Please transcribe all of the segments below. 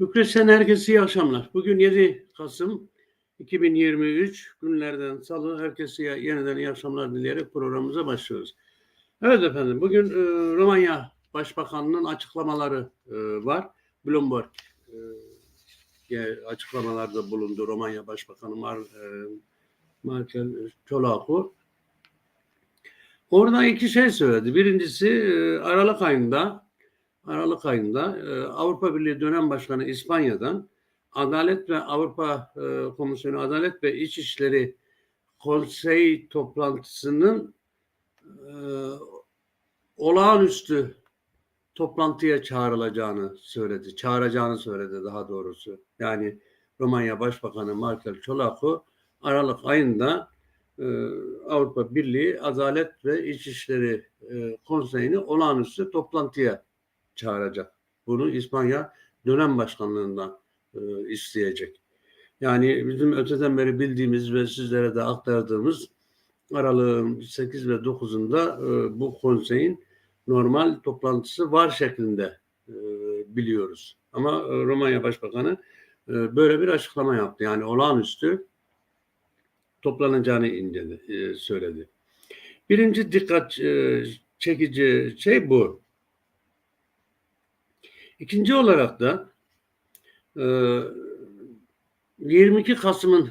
Bükreş'ten herkese iyi akşamlar. Bugün 7 Kasım 2023 günlerden salı. Herkese yeniden iyi akşamlar dileyerek programımıza başlıyoruz. Evet efendim bugün e, Romanya Başbakanı'nın açıklamaları e, var. Bloomberg e, açıklamalarda bulundu Romanya Başbakanı Mar, e, Markel Çolaku. Orada iki şey söyledi. Birincisi e, Aralık ayında Aralık ayında e, Avrupa Birliği dönem başkanı İspanya'dan Adalet ve Avrupa e, Komisyonu Adalet ve İçişleri Konsey toplantısının e, olağanüstü toplantıya çağrılacağını söyledi. Çağıracağını söyledi daha doğrusu. Yani Romanya Başbakanı Markel Çolaku Aralık ayında e, Avrupa Birliği Adalet ve İçişleri e, Konseyi'ni olağanüstü toplantıya çağıracak. Bunu İspanya dönem başkanlığından e, isteyecek. Yani bizim öteden beri bildiğimiz ve sizlere de aktardığımız aralığın 8 ve 9'unda e, bu konseyin normal toplantısı var şeklinde e, biliyoruz. Ama e, Romanya Başbakanı e, böyle bir açıklama yaptı. Yani olağanüstü toplanacağını inceledi, e, söyledi. Birinci dikkat e, çekici şey bu. İkinci olarak da e, 22 Kasım'ın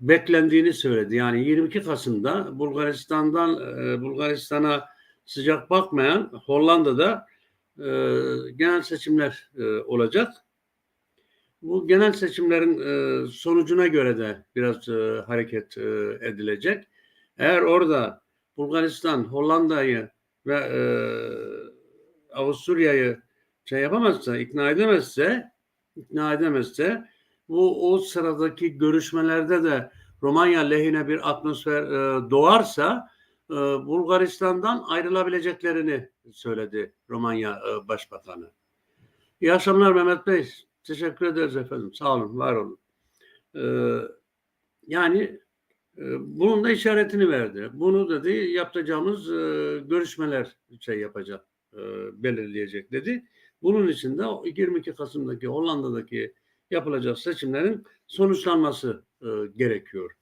beklendiğini söyledi. Yani 22 Kasım'da Bulgaristan'dan e, Bulgaristan'a sıcak bakmayan Hollanda'da e, genel seçimler e, olacak. Bu genel seçimlerin e, sonucuna göre de biraz e, hareket e, edilecek. Eğer orada Bulgaristan, Hollanda'yı ve e, Avusturya'yı şey yapamazsa, ikna edemezse, ikna edemezse bu o sıradaki görüşmelerde de Romanya lehine bir atmosfer e, doğarsa e, Bulgaristan'dan ayrılabileceklerini söyledi Romanya e, Başbakanı. İyi akşamlar Mehmet Bey. Teşekkür ederiz efendim. Sağ olun, var olun. E, yani e, bunun da işaretini verdi. Bunu dedi yapacağımız e, görüşmeler şey yapacak, e, belirleyecek dedi. Bunun için de 22 Kasım'daki Hollanda'daki yapılacak seçimlerin sonuçlanması e, gerekiyor.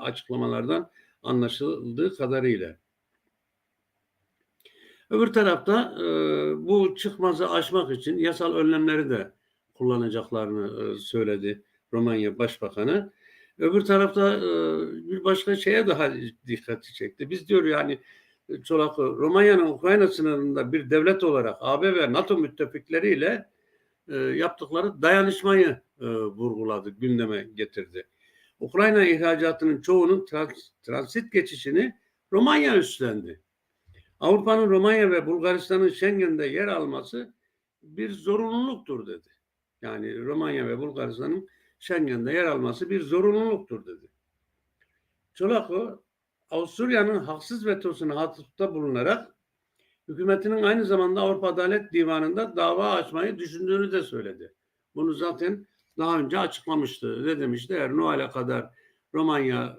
Açıklamalardan anlaşıldığı kadarıyla. Öbür tarafta e, bu çıkmazı aşmak için yasal önlemleri de kullanacaklarını söyledi Romanya Başbakanı. Öbür tarafta bir başka şeye daha dikkati çekti. Biz diyor yani Çolak Romanya'nın Ukrayna sınırında bir devlet olarak AB ve NATO müttefikleriyle e, yaptıkları dayanışmayı e, vurguladı, gündeme getirdi. Ukrayna ihracatının çoğunun trans, transit geçişini Romanya üstlendi. Avrupa'nın Romanya ve Bulgaristan'ın Schengen'de yer alması bir zorunluluktur dedi. Yani Romanya ve Bulgaristan'ın Schengen'de yer alması bir zorunluluktur dedi. Çolako Avusturya'nın haksız vetosuna atıfta bulunarak hükümetinin aynı zamanda Avrupa Adalet Divanı'nda dava açmayı düşündüğünü de söyledi. Bunu zaten daha önce açıklamıştı. Ne demişti? Eğer Noel'e kadar Romanya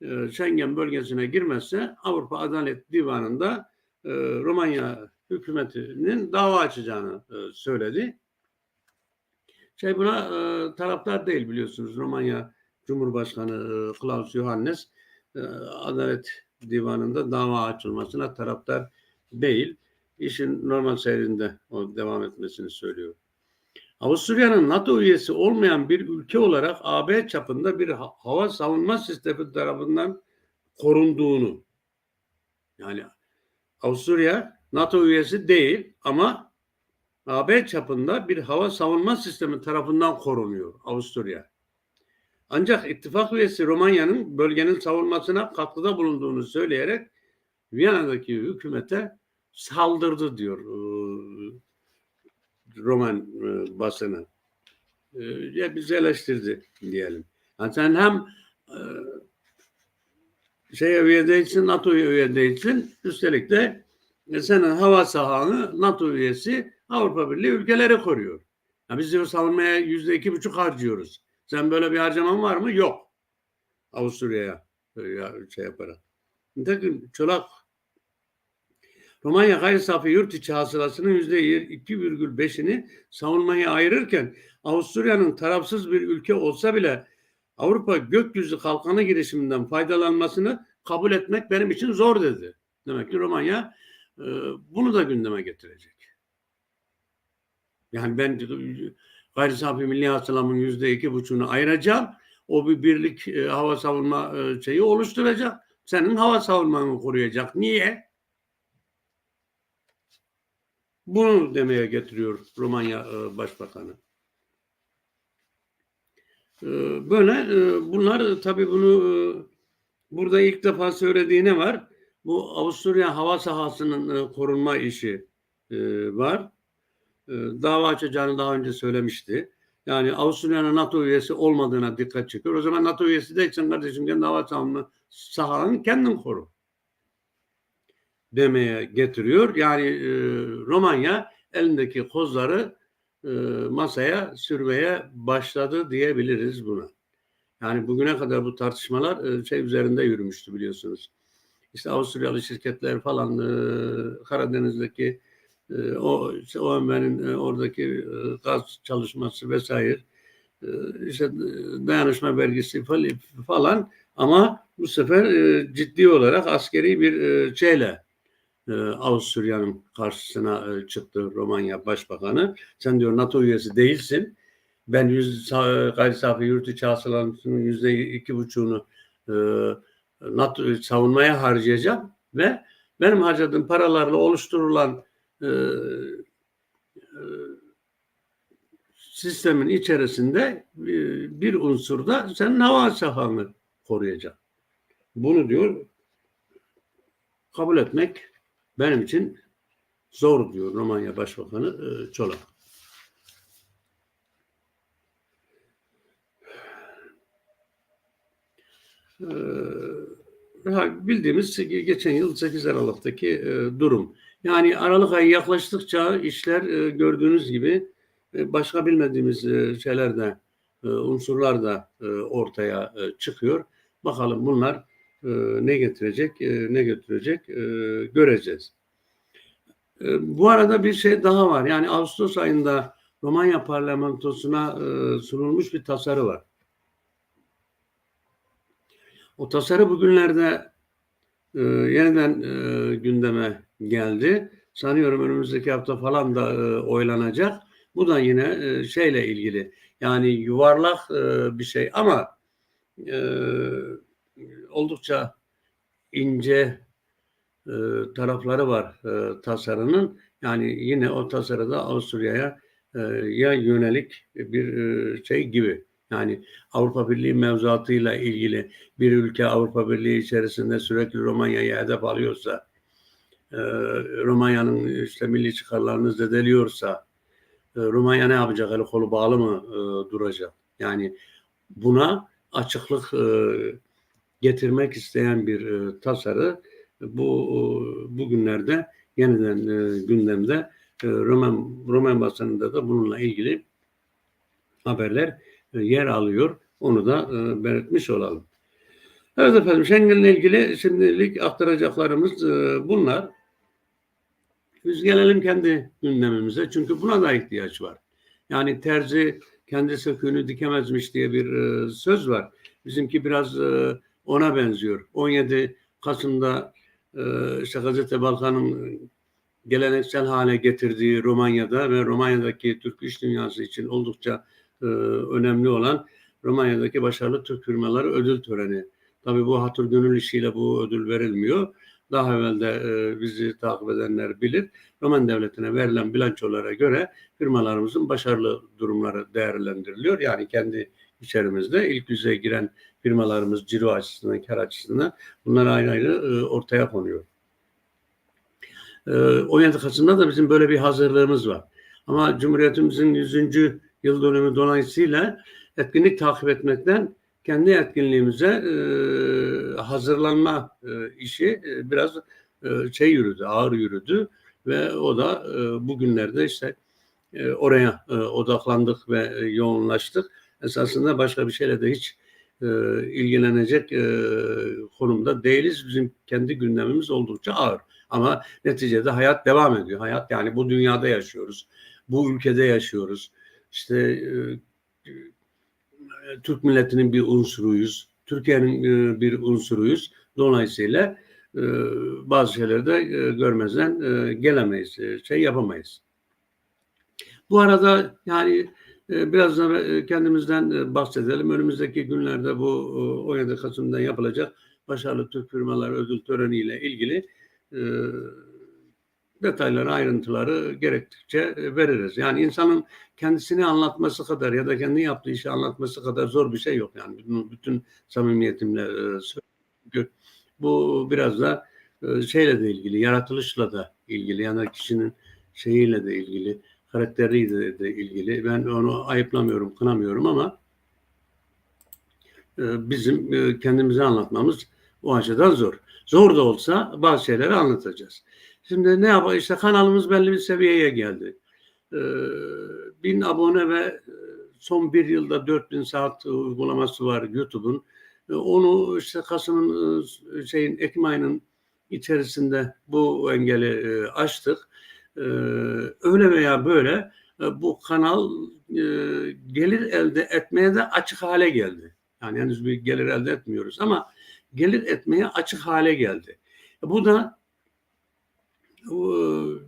e, Schengen bölgesine girmezse Avrupa Adalet Divanı'nda e, Romanya hükümetinin dava açacağını e, söyledi. Şey buna e, taraftar değil biliyorsunuz. Romanya Cumhurbaşkanı e, Klaus Johannes Adalet Divanı'nda dava açılmasına taraftar değil. İşin normal seyrinde devam etmesini söylüyor. Avusturya'nın NATO üyesi olmayan bir ülke olarak AB çapında bir hava savunma sistemi tarafından korunduğunu yani Avusturya NATO üyesi değil ama AB çapında bir hava savunma sistemi tarafından korunuyor Avusturya. Ancak ittifak üyesi Romanya'nın bölgenin savunmasına katkıda bulunduğunu söyleyerek Viyana'daki hükümete saldırdı diyor e, Roman e, basını. E, ya bizi eleştirdi diyelim. Yani sen hem şeye üye değilsin, NATO'ya üye değilsin. Üstelik de senin hava sahanı NATO üyesi Avrupa Birliği ülkeleri koruyor. Ya biz diyor savunmaya yüzde iki buçuk harcıyoruz. Sen böyle bir harcaman var mı? Yok. Avusturya'ya şey yaparak. Nitekim Çolak Romanya gayri safi yurt içi hasılasının yüzde 2,5'ini savunmaya ayırırken Avusturya'nın tarafsız bir ülke olsa bile Avrupa gökyüzü kalkanı girişiminden faydalanmasını kabul etmek benim için zor dedi. Demek ki Romanya e, bunu da gündeme getirecek. Yani ben gayri safi milli hasılamın yüzde iki buçuğunu ayıracağım. O bir birlik e, hava savunma e, şeyi oluşturacak. Senin hava savunmanı koruyacak. Niye? Bunu demeye getiriyor Romanya e, Başbakanı. E, böyle e, bunlar tabii bunu e, burada ilk defa söylediği ne var? Bu Avusturya hava sahasının e, korunma işi e, var. E, dava açacağını daha önce söylemişti. Yani Avusturya'nın NATO üyesi olmadığına dikkat çekiyor. O zaman NATO üyesi değilsen kardeşim kendi hava savunma sahalarını kendin koru demeye getiriyor. Yani e, Romanya elindeki kozları e, masaya sürmeye başladı diyebiliriz buna. Yani bugüne kadar bu tartışmalar e, şey üzerinde yürümüştü biliyorsunuz. İşte Avusturyalı şirketler falan e, Karadeniz'deki o işte OMV'nin e, oradaki e, gaz çalışması vesaire e, işte dayanışma fal- falan ama bu sefer ciddi olarak askeri bir şeyle Avusturya'nın karşısına çıktı Romanya Başbakanı. Sen diyor NATO üyesi değilsin. Ben yüz, gayri safi yurt içi hasılasının yüzde iki buçuğunu NATO savunmaya harcayacağım ve benim harcadığım paralarla oluşturulan e, e, sistemin içerisinde e, bir unsur da senin hava sahanı koruyacak. Bunu diyor kabul etmek benim için zor diyor Romanya Başbakanı e, Çolak. Ee, bildiğimiz geçen yıl 8 Aralık'taki e, durum. Yani Aralık ayı yaklaştıkça işler e, gördüğünüz gibi e, başka bilmediğimiz e, şeyler de e, unsurlar da ortaya çıkıyor. Bakalım bunlar ne getirecek, ne götürecek e, göreceğiz. Bu arada bir şey daha var. Yani Ağustos ayında Romanya parlamentosuna sunulmuş bir tasarı var. O tasarı bugünlerde e, yeniden e, gündeme geldi. Sanıyorum önümüzdeki hafta falan da e, oylanacak. Bu da yine e, şeyle ilgili. Yani yuvarlak bir şey ama oldukça ince tarafları var tasarının. Yani yine o tasarıda Avusturya'ya ya yönelik bir şey gibi. Yani Avrupa Birliği mevzuatıyla ilgili bir ülke Avrupa Birliği içerisinde sürekli Romanya'yı hedef alıyorsa, e, Romanya'nın işte milli çıkarlarını zedeliyorsa, e, Romanya ne yapacak? Eli kolu bağlı mı e, duracak? Yani buna açıklık getirmek isteyen bir e, tasarı bu e, bugünlerde yeniden gündemde e, Roman Roman basınında da bununla ilgili haberler yer alıyor. Onu da e, belirtmiş olalım. Evet efendim Schengen'le ilgili şimdilik aktaracaklarımız e, bunlar. Biz gelelim kendi gündemimize. Çünkü buna da ihtiyaç var. Yani terzi kendi söküğünü dikemezmiş diye bir e, söz var. Bizimki biraz e, ona benziyor. 17 Kasım'da e, işte Gazete Balkan'ın geleneksel hale getirdiği Romanya'da ve Romanya'daki Türk iş dünyası için oldukça e, önemli olan Romanya'daki başarılı Türk firmaları ödül töreni. Tabii bu hatır gönül işiyle bu ödül verilmiyor. Daha evvel de e, bizi takip edenler bilir. Roman devletine verilen bilançolara göre firmalarımızın başarılı durumları değerlendiriliyor. Yani kendi içerimizde ilk yüze giren firmalarımız ciro açısından, kar açısından bunlar ayrı ayrı e, ortaya konuyor. E, 17 Kasım'da da bizim böyle bir hazırlığımız var. Ama Cumhuriyetimizin 100. yıl dönümü dolayısıyla etkinlik takip etmekten kendi etkinliğimize e, hazırlanma e, işi e, biraz e, şey yürüdü, ağır yürüdü ve o da e, bugünlerde işte e, oraya e, odaklandık ve e, yoğunlaştık. Esasında başka bir şeyle de hiç e, ilgilenecek e, konumda değiliz. Bizim kendi gündemimiz oldukça ağır. Ama neticede hayat devam ediyor. Hayat yani bu dünyada yaşıyoruz. Bu ülkede yaşıyoruz. İşte e, e, Türk milletinin bir unsuruyuz. Türkiye'nin e, bir unsuruyuz. Dolayısıyla e, bazı şeyleri de e, görmezden e, gelemeyiz. E, şey yapamayız. Bu arada yani e, biraz da e, kendimizden e, bahsedelim. Önümüzdeki günlerde bu e, 17 Kasım'da yapılacak Başarılı Türk Firmalar Ödül Töreni ilgili e, detayları, ayrıntıları gerektikçe e, veririz. Yani insanın kendisini anlatması kadar ya da kendi yaptığı işi anlatması kadar zor bir şey yok. Yani bütün, samimiyetimle e, söylüyorum. Bu biraz da e, şeyle de ilgili, yaratılışla da ilgili. Yani kişinin şeyiyle de ilgili, karakteriyle de ilgili. Ben onu ayıplamıyorum, kınamıyorum ama bizim kendimizi anlatmamız o açıdan zor. Zor da olsa bazı şeyleri anlatacağız. Şimdi ne yapalım? İşte kanalımız belli bir seviyeye geldi. Ee, bin abone ve e, son bir yılda 4000 saat uygulaması var YouTube'un. Ee, onu işte Kasım'ın e, şeyin Ekim ayının içerisinde bu engeli e, aştık. Ee, öyle veya böyle bu kanal gelir elde etmeye de açık hale geldi. Yani henüz bir gelir elde etmiyoruz ama gelir etmeye açık hale geldi. Bu da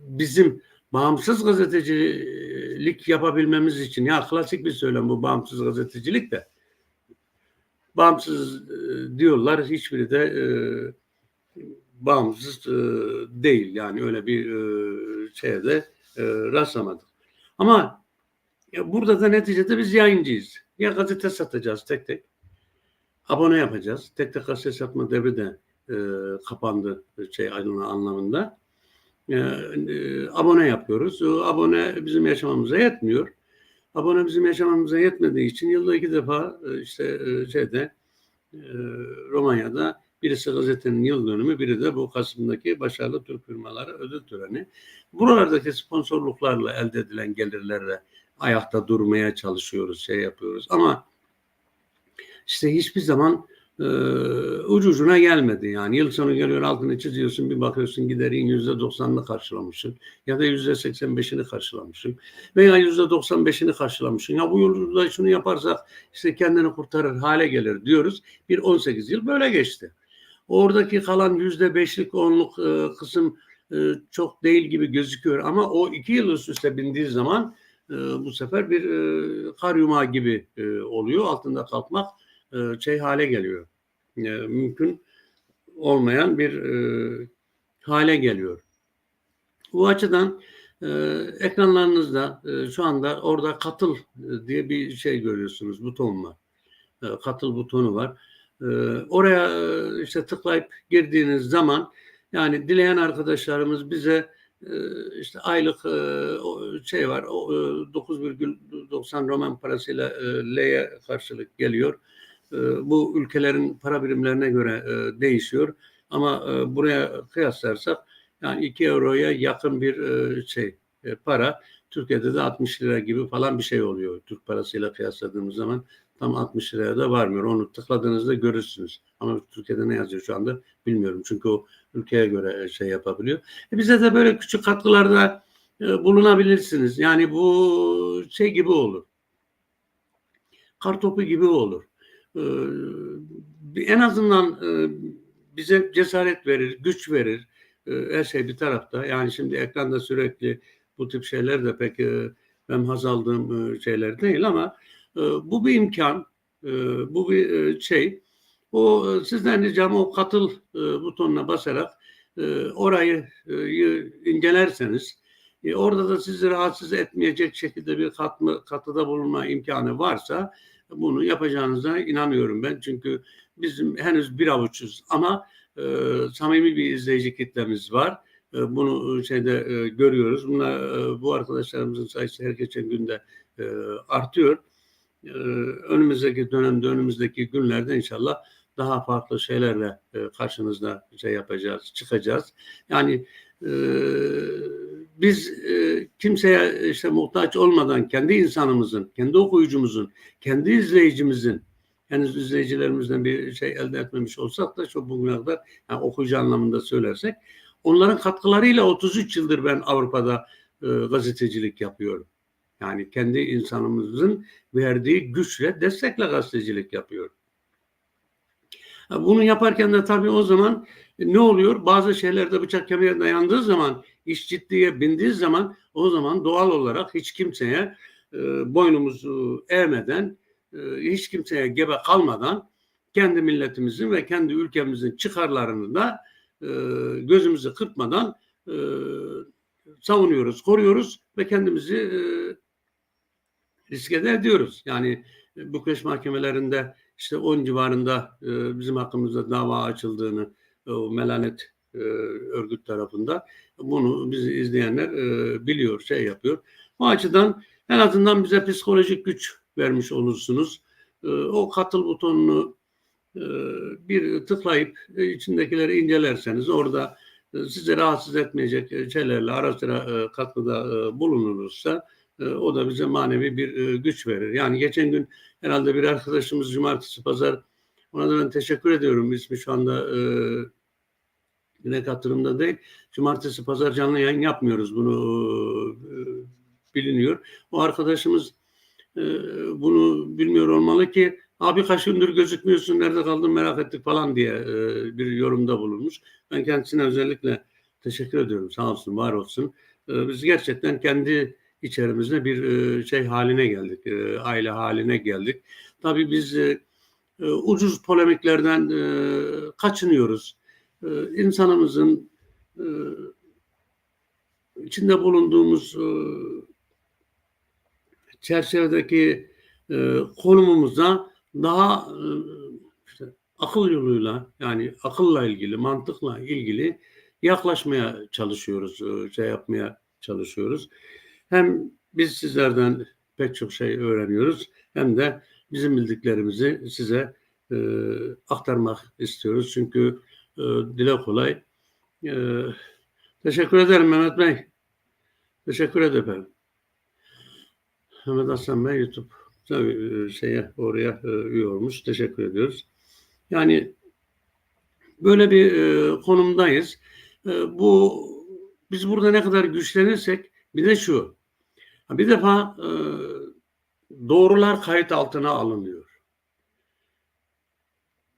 bizim bağımsız gazetecilik yapabilmemiz için ya klasik bir söylem bu bağımsız gazetecilik de bağımsız diyorlar hiçbiri de e, bağımsız e, değil yani öyle bir e, şeye de e, rastlamadık. Ama burada da neticede biz yayıncıyız. Ya gazete satacağız tek tek. Abone yapacağız. Tek tek gazete satma devri de e, kapandı şey anlamında e, abone yapıyoruz. O abone bizim yaşamamıza yetmiyor. Abone bizim yaşamamıza yetmediği için yılda iki defa e, işte e, şeyde e, Romanya'da birisi gazetenin yıl dönümü, biri de bu Kasım'daki başarılı Türk firmaları ödül töreni. Buralardaki sponsorluklarla elde edilen gelirlerle ayakta durmaya çalışıyoruz, şey yapıyoruz. Ama işte hiçbir zaman e, ucu ucuna gelmedi yani. Yıl sonu geliyor altını çiziyorsun bir bakıyorsun giderin yüzde doksanını karşılamışsın ya da yüzde seksen beşini karşılamışsın veya yüzde doksan beşini karşılamışsın. Ya bu yılda şunu yaparsak işte kendini kurtarır hale gelir diyoruz. Bir on sekiz yıl böyle geçti. Oradaki kalan yüzde beşlik onluk e, kısım e, çok değil gibi gözüküyor ama o iki yıl üst üste bindiği zaman e, bu sefer bir e, kar yumağı gibi e, oluyor. Altında kalkmak şey hale geliyor. E, mümkün olmayan bir e, hale geliyor. Bu açıdan ekranlarınızda şu anda orada katıl diye bir şey görüyorsunuz. Buton var. katıl butonu var. oraya işte tıklayıp girdiğiniz zaman yani dileyen arkadaşlarımız bize işte aylık şey var 9,90 roman parasıyla L'ye karşılık geliyor. Ee, bu ülkelerin para birimlerine göre e, değişiyor. Ama e, buraya kıyaslarsak yani 2 euroya yakın bir e, şey para. Türkiye'de de 60 lira gibi falan bir şey oluyor. Türk parasıyla kıyasladığımız zaman tam 60 liraya da varmıyor. Onu tıkladığınızda görürsünüz. Ama Türkiye'de ne yazıyor şu anda bilmiyorum. Çünkü o ülkeye göre şey yapabiliyor. E bize de böyle küçük katkılarda bulunabilirsiniz. Yani bu şey gibi olur. Kartopu gibi olur. Ee, en azından e, bize cesaret verir, güç verir. Ee, her şey bir tarafta. Yani şimdi ekranda sürekli bu tip şeyler de pek e, ben haz aldığım e, şeyler değil ama bu bir imkan, bu bir şey. O sizden ricam o katıl butonuna basarak orayı incelerseniz orada da sizi rahatsız etmeyecek şekilde bir katma, katıda bulunma imkanı varsa bunu yapacağınıza inanıyorum ben. Çünkü bizim henüz bir avuçuz ama e, samimi bir izleyici kitlemiz var. E, bunu şeyde e, görüyoruz. Bunlar, e, bu arkadaşlarımızın sayısı her geçen günde e, artıyor. E, önümüzdeki dönemde, önümüzdeki günlerde inşallah daha farklı şeylerle e, karşınızda şey yapacağız, çıkacağız. Yani e, biz e, kimseye işte muhtaç olmadan kendi insanımızın, kendi okuyucumuzun, kendi izleyicimizin henüz izleyicilerimizden bir şey elde etmemiş olsak da çok bugüne kadar yani okuyucu anlamında söylersek onların katkılarıyla 33 yıldır ben Avrupa'da e, gazetecilik yapıyorum. Yani kendi insanımızın verdiği güçle, destekle gazetecilik yapıyorum. Bunu yaparken de tabii o zaman e, ne oluyor? Bazı şeylerde bıçak kemiğe dayandığı zaman, iş ciddiye bindiği zaman o zaman doğal olarak hiç kimseye e, boynumuzu eğmeden, e, hiç kimseye gebe kalmadan kendi milletimizin ve kendi ülkemizin çıkarlarını da e, gözümüzü kırpmadan e, savunuyoruz, koruyoruz ve kendimizi e, riske de ediyoruz. Yani e, Bükreş mahkemelerinde işte 10 civarında e, bizim hakkımızda dava açıldığını e, o melanet e, örgüt tarafında bunu bizi izleyenler e, biliyor, şey yapıyor. Bu açıdan en azından bize psikolojik güç vermiş olursunuz. E, o katıl butonunu e, bir tıklayıp e, içindekileri incelerseniz orada e, sizi rahatsız etmeyecek şeylerle ara sıra e, katkıda e, bulunursa e, o da bize manevi bir e, güç verir. Yani geçen gün herhalde bir arkadaşımız cumartesi pazar ona da ben teşekkür ediyorum. İsmi şu anda e, yine katılımda değil. Cumartesi pazar canlı yayın yapmıyoruz. Bunu e, biliniyor. O arkadaşımız e, bunu bilmiyor olmalı ki abi kaç gündür gözükmüyorsun nerede kaldın merak ettik falan diye e, bir yorumda bulunmuş. Ben kendisine özellikle teşekkür ediyorum. Sağ olsun, var olsun. E, biz gerçekten kendi içerimizde bir e, şey haline geldik. E, aile haline geldik. Tabii biz e, e, ucuz polemiklerden e, kaçınıyoruz. E, insanımızın içinde bulunduğumuz e, çerçevedeki e, konumumuza daha e, işte akıl yoluyla yani akılla ilgili, mantıkla ilgili yaklaşmaya çalışıyoruz, e, şey yapmaya çalışıyoruz. Hem biz sizlerden pek çok şey öğreniyoruz hem de bizim bildiklerimizi size e, aktarmak istiyoruz. Çünkü e, dile kolay. E, teşekkür ederim Mehmet Bey. Teşekkür ederim. Mehmet Aslan Bey YouTube tabii e, şeye oraya e, üye olmuş. Teşekkür ediyoruz. Yani böyle bir e, konumdayız. E, bu biz burada ne kadar güçlenirsek bir de şu. Bir defa doğrular kayıt altına alınıyor.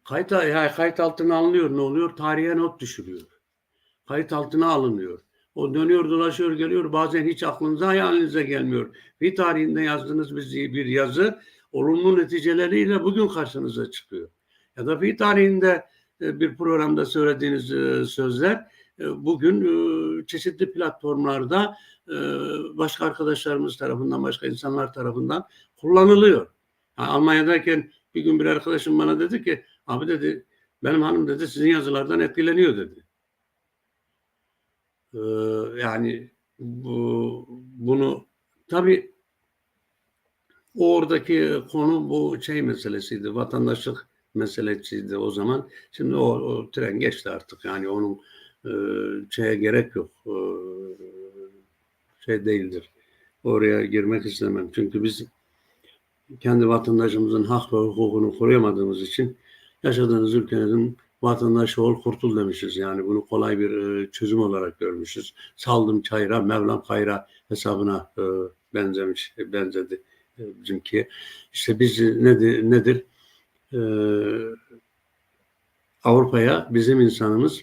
Kayıt, yani kayıt altına alınıyor ne oluyor? Tarihe not düşürüyor. Kayıt altına alınıyor. O dönüyor dolaşıyor geliyor bazen hiç aklınıza hayalinize gelmiyor. Bir tarihinde yazdığınız bir, bir yazı olumlu neticeleriyle bugün karşınıza çıkıyor. Ya da bir tarihinde e, bir programda söylediğiniz e, sözler e, bugün çeşitli platformlarda başka arkadaşlarımız tarafından, başka insanlar tarafından kullanılıyor. Yani Almanya'dayken bir gün bir arkadaşım bana dedi ki abi dedi benim hanım dedi sizin yazılardan etkileniyor dedi. Ee, yani bu, bunu tabi oradaki konu bu şey meselesiydi. Vatandaşlık meselesiydi o zaman. Şimdi o, o tren geçti artık. Yani onun e, şeye gerek yok. E, şey değildir. Oraya girmek istemem. Çünkü biz kendi vatandaşımızın hak ve hukukunu koruyamadığımız için yaşadığınız ülkenin vatandaşı ol kurtul demişiz. Yani bunu kolay bir e, çözüm olarak görmüşüz. Saldım çayra, Mevlam kayra hesabına e, benzemiş, benzedi e, bizimki. İşte biz nedir, nedir? E, Avrupa'ya bizim insanımız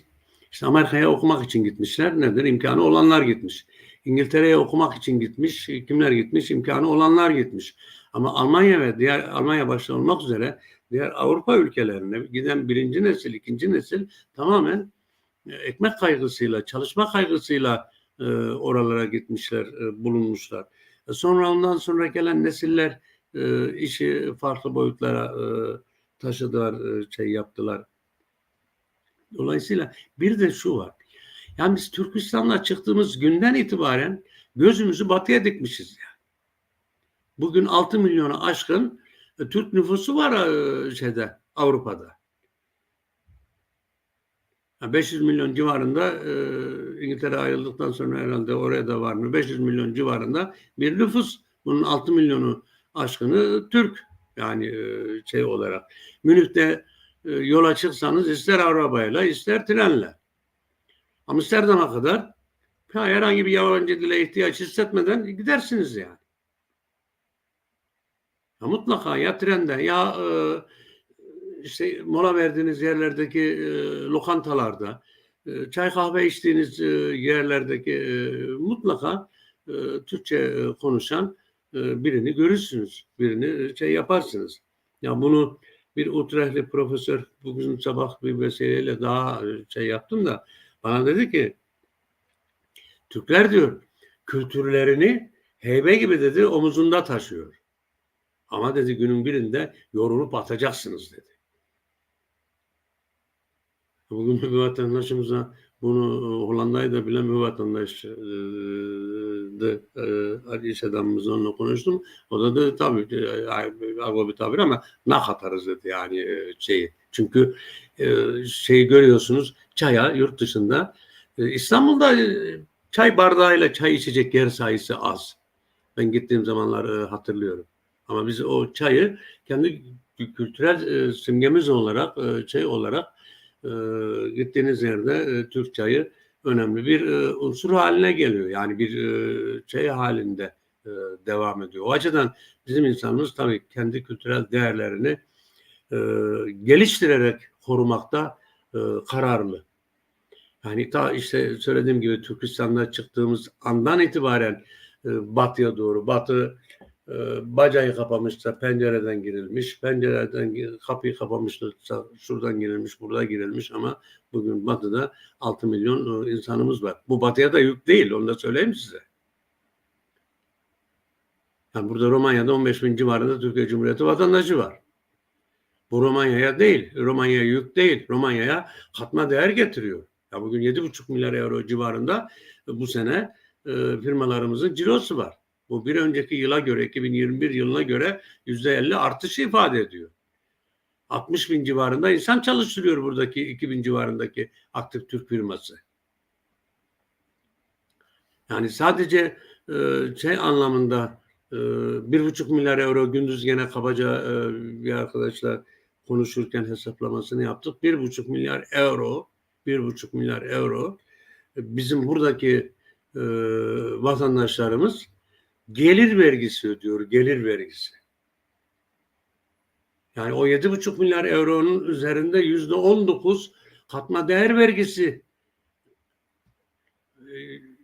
işte Amerika'ya okumak için gitmişler. Nedir? İmkanı olanlar gitmiş. İngiltere'ye okumak için gitmiş. Kimler gitmiş? İmkanı olanlar gitmiş. Ama Almanya ve diğer Almanya başta olmak üzere diğer Avrupa ülkelerine giden birinci nesil, ikinci nesil tamamen e, ekmek kaygısıyla, çalışma kaygısıyla e, oralara gitmişler, e, bulunmuşlar. E, sonra ondan sonra gelen nesiller e, işi farklı boyutlara e, taşıdılar, e, şey yaptılar. Dolayısıyla bir de şu var. Yani biz Türkistan'la çıktığımız günden itibaren gözümüzü batıya dikmişiz yani. Bugün 6 milyona aşkın Türk nüfusu var e, şeyde Avrupa'da. 500 milyon civarında e, İngiltere ayrıldıktan sonra herhalde oraya da var mı? 500 milyon civarında bir nüfus. Bunun 6 milyonu aşkını Türk yani e, şey olarak. Münih'te e, yola çıksanız ister arabayla ister trenle. Amsterdam'a kadar ha, herhangi bir yabancı dile ihtiyaç hissetmeden gidersiniz yani. Ya mutlaka ya trende ya e, işte mola verdiğiniz yerlerdeki e, lokantalarda, e, çay kahve içtiğiniz e, yerlerdeki e, mutlaka e, Türkçe e, konuşan e, birini görürsünüz. Birini e, şey yaparsınız. Ya bunu bir Utrecht'li profesör bugün sabah bir vesileyle daha e, şey yaptım da bana dedi ki Türkler diyor kültürlerini heybe gibi dedi omuzunda taşıyor. Ama dedi günün birinde yorulup atacaksınız dedi. Bugün bir vatandaşımıza bunu e, Hollanda'yı da bilen bir vatandaşdı. E, iş adamımız onunla konuştum. O da dedi tabii e, argo bir tabir ama nak atarız dedi yani e, şeyi. Çünkü e, şeyi görüyorsunuz çaya yurt dışında e, İstanbul'da e, çay bardağıyla çay içecek yer sayısı az. Ben gittiğim zamanlar e, hatırlıyorum. Ama biz o çayı kendi kültürel e, simgemiz olarak e, şey olarak e, gittiğiniz yerde e, Türk çayı önemli bir e, unsur haline geliyor. Yani bir e, şey halinde e, devam ediyor. O açıdan bizim insanımız tabii kendi kültürel değerlerini e, geliştirerek korumakta e, kararlı. Yani ta işte söylediğim gibi Türkistan'da çıktığımız andan itibaren e, batıya doğru, batı bacayı kapamışsa pencereden girilmiş, pencereden kapıyı kapamışsa şuradan girilmiş, burada girilmiş ama bugün batıda 6 milyon e, insanımız var. Bu batıya da yük değil, onu da söyleyeyim size. Yani burada Romanya'da 15 bin civarında Türkiye Cumhuriyeti vatandaşı var. Bu Romanya'ya değil, Romanya'ya yük değil, Romanya'ya katma değer getiriyor. Ya bugün 7,5 milyar euro civarında bu sene e, firmalarımızın cirosu var. Bu bir önceki yıla göre 2021 yılına göre yüzde 50 artış ifade ediyor. 60 bin civarında insan çalıştırıyor buradaki 2000 civarındaki aktif Türk firması. Yani sadece e, şey anlamında e, bir buçuk milyar euro gündüz gene kabaca e, bir arkadaşla konuşurken hesaplamasını yaptık. Bir buçuk milyar euro, bir buçuk milyar euro bizim buradaki e, vatandaşlarımız gelir vergisi ödüyor, gelir vergisi. Yani o yedi buçuk milyar euronun üzerinde yüzde on dokuz katma değer vergisi e,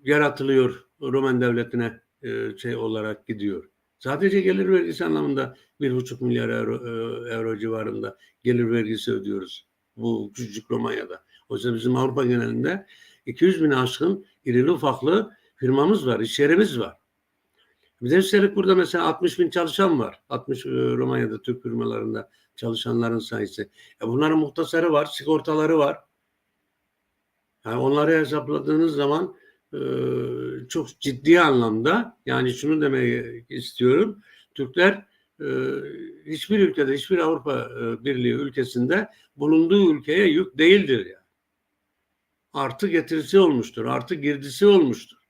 yaratılıyor Roman devletine e, şey olarak gidiyor. Sadece gelir vergisi anlamında bir buçuk milyar euro, e, euro civarında gelir vergisi ödüyoruz bu küçücük Romanya'da. Oysa bizim Avrupa genelinde 200 bin aşkın irili ufaklı firmamız var, iş yerimiz var. Bir de üstelik burada mesela 60 bin çalışan var. 60 e, Romanya'da Türk firmalarında çalışanların sayısı. E bunların muhtasarı var, sigortaları var. Yani onları hesapladığınız zaman e, çok ciddi anlamda yani şunu demek istiyorum. Türkler e, hiçbir ülkede, hiçbir Avrupa Birliği ülkesinde bulunduğu ülkeye yük değildir yani. Artı getirisi olmuştur, artı girdisi olmuştur.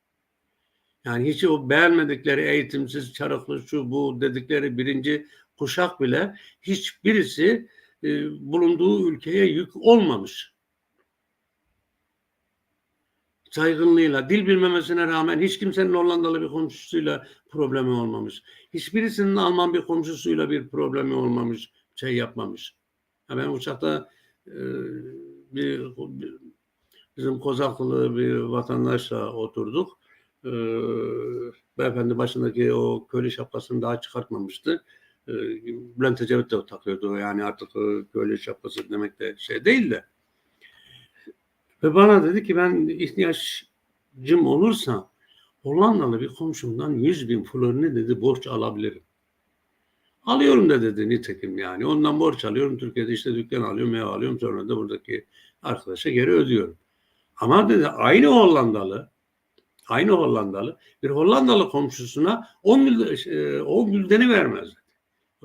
Yani hiç o beğenmedikleri eğitimsiz, çarıklı şu bu dedikleri birinci kuşak bile hiçbirisi e, bulunduğu ülkeye yük olmamış. Saygınlığıyla, dil bilmemesine rağmen hiç kimsenin Hollandalı bir komşusuyla problemi olmamış. Hiçbirisinin Alman bir komşusuyla bir problemi olmamış, şey yapmamış. Ya ben uçakta e, bir, bir bizim Kozaklı bir vatandaşla oturduk e, beyefendi başındaki o köylü şapkasını daha çıkartmamıştı. E, Bülent Ecevit de takıyordu. Yani artık e, köylü şapkası demek de şey değil de. Ve bana dedi ki ben ihtiyaçcım olursa Hollandalı bir komşumdan 100 bin florini dedi borç alabilirim. Alıyorum da dedi nitekim yani. Ondan borç alıyorum. Türkiye'de işte dükkan alıyorum, ev alıyorum. Sonra da buradaki arkadaşa geri ödüyorum. Ama dedi aynı Hollandalı aynı Hollandalı bir Hollandalı komşusuna 10 gülden, 10 güldeni vermez.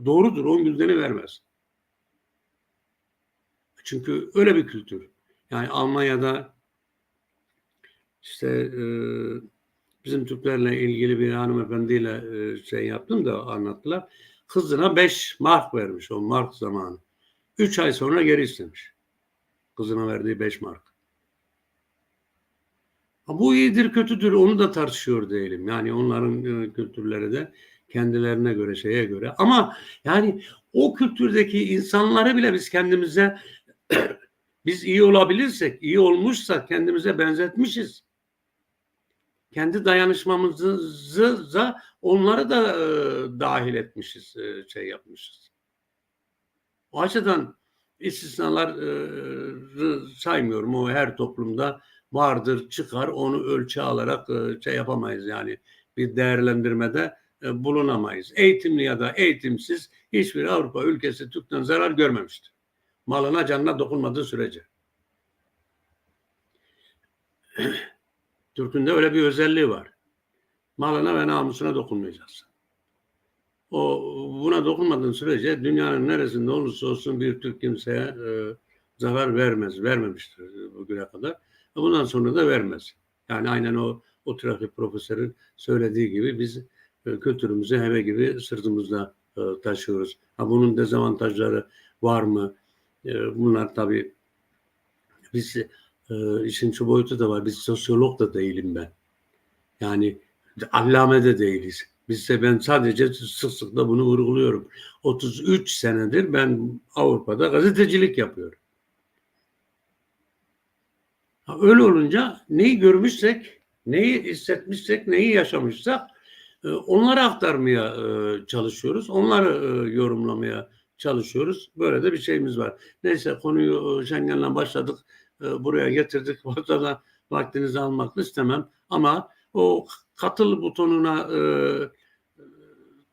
Doğrudur 10 güldeni vermez. Çünkü öyle bir kültür. Yani Almanya'da işte e, bizim Türklerle ilgili bir hanımefendiyle e, şey yaptım da anlattılar. Kızına 5 mark vermiş o mark zamanı. 3 ay sonra geri istemiş. Kızına verdiği 5 mark. Bu iyidir kötüdür onu da tartışıyor değilim. Yani onların e, kültürleri de kendilerine göre şeye göre. Ama yani o kültürdeki insanları bile biz kendimize biz iyi olabilirsek, iyi olmuşsak kendimize benzetmişiz. Kendi dayanışmamızı onları da e, dahil etmişiz, e, şey yapmışız. O açıdan istisnalar e, saymıyorum. O her toplumda vardır, çıkar. Onu ölçü alarak e, şey yapamayız yani. Bir değerlendirmede e, bulunamayız. Eğitimli ya da eğitimsiz hiçbir Avrupa ülkesi Türk'ten zarar görmemiştir. Malına canına dokunmadığı sürece. Türk'ün de öyle bir özelliği var. Malına ve namusuna dokunmayacaksın. O buna dokunmadığın sürece dünyanın neresinde olursa olsun bir Türk kimseye e, zarar vermez, vermemiştir bugüne kadar. Bundan sonra da vermez. Yani aynen o o trafik profesörün söylediği gibi biz e, kültürümüzü heve gibi sırtımızda e, taşıyoruz. Ha bunun dezavantajları var mı? E, bunlar tabii biz e, işin şu boyutu da var. Biz sosyolog da değilim ben. Yani allame de değiliz. Biz de ben sadece sık sık da bunu vurguluyorum. 33 senedir ben Avrupa'da gazetecilik yapıyorum. Öyle olunca neyi görmüşsek, neyi hissetmişsek, neyi yaşamışsak e, onları aktarmaya e, çalışıyoruz. Onları e, yorumlamaya çalışıyoruz. Böyle de bir şeyimiz var. Neyse konuyu Schengen'le başladık. Buraya getirdik. Orada da vaktinizi almak istemem. Ama o katıl butonuna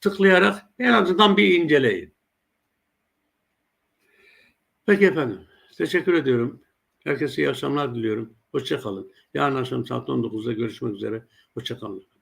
tıklayarak en azından bir inceleyin. Peki efendim. Teşekkür ediyorum. Herkese iyi akşamlar diliyorum. Hoşçakalın. Yarın akşam saat 19'da görüşmek üzere. Hoşçakalın.